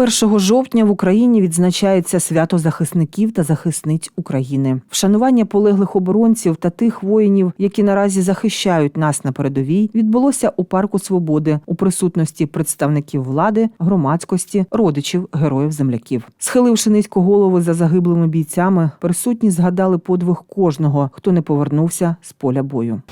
1 жовтня в Україні відзначається свято захисників та захисниць України. Вшанування полеглих оборонців та тих воїнів, які наразі захищають нас на передовій, відбулося у парку Свободи у присутності представників влади, громадськості, родичів героїв земляків. Схиливши низько голови за загиблими бійцями, присутні згадали подвиг кожного, хто не повернувся з поля бою.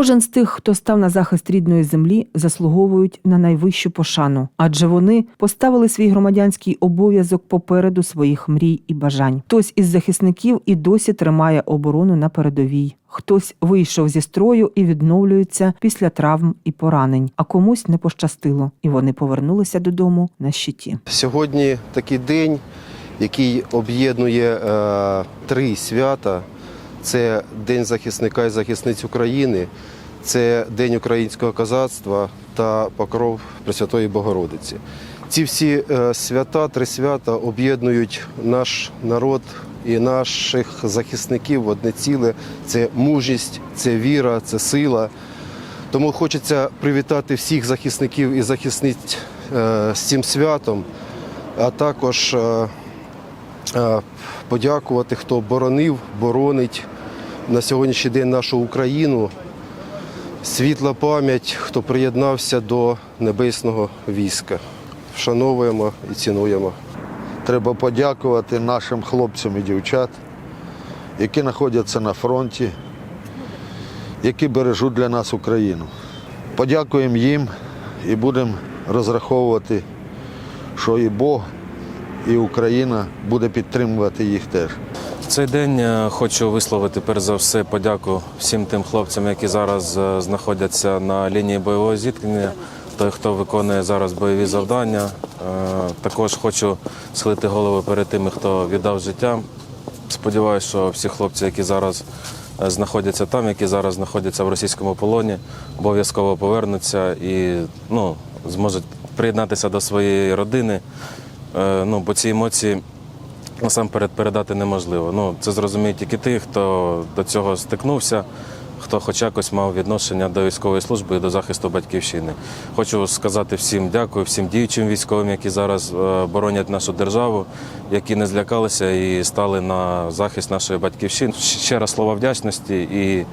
Кожен з тих, хто став на захист рідної землі, заслуговують на найвищу пошану, адже вони поставили свій громадянський обов'язок попереду своїх мрій і бажань. Хтось із захисників і досі тримає оборону на передовій. Хтось вийшов зі строю і відновлюється після травм і поранень, а комусь не пощастило, і вони повернулися додому на щиті. Сьогодні такий день, який об'єднує е, три свята. Це День захисника і захисниць України, це День українського козацтва та покров Пресвятої Богородиці. Ці всі е, свята, три свята об'єднують наш народ і наших захисників в одне ціле. Це мужність, це віра, це сила. Тому хочеться привітати всіх захисників і захисниць е, з цим святом, а також е, подякувати, хто боронив, боронить на сьогоднішній день нашу Україну. Світла пам'ять, хто приєднався до небесного війська. Вшановуємо і цінуємо. Треба подякувати нашим хлопцям і дівчат, які знаходяться на фронті, які бережуть для нас Україну. Подякуємо їм і будемо розраховувати, що і Бог, і Україна буде підтримувати їх теж. В цей день е, хочу висловити перш за все подяку всім тим хлопцям, які зараз е, знаходяться на лінії бойового зіткнення, той, хто виконує зараз бойові завдання. Е, Також хочу схилити голову перед тими, хто віддав життя. Сподіваюся, що всі хлопці, які зараз знаходяться там, які зараз знаходяться в російському полоні, обов'язково повернуться і ну, зможуть приєднатися до своєї родини. Е, Ну, бо ці емоції насамперед передати неможливо. Ну, це зрозуміють тільки ті, хто до цього стикнувся, хто хоч якось мав відношення до військової служби і до захисту батьківщини. Хочу сказати всім дякую, всім діючим військовим, які зараз е, боронять нашу державу, які не злякалися і стали на захист нашої батьківщини. Ще раз слова вдячності і.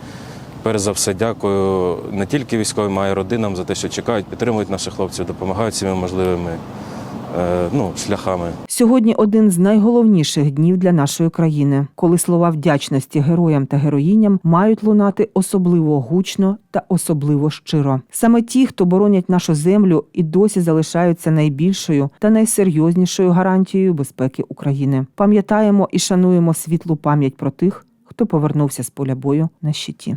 Перш за все, дякую не тільки військовим, а й родинам за те, що чекають, підтримують наших хлопців, допомагають всіми можливими ну, шляхами. Сьогодні один з найголовніших днів для нашої країни, коли слова вдячності героям та героїням мають лунати особливо гучно та особливо щиро. Саме ті, хто боронять нашу землю, і досі залишаються найбільшою та найсерйознішою гарантією безпеки України. Пам'ятаємо і шануємо світлу пам'ять про тих, хто повернувся з поля бою на щиті.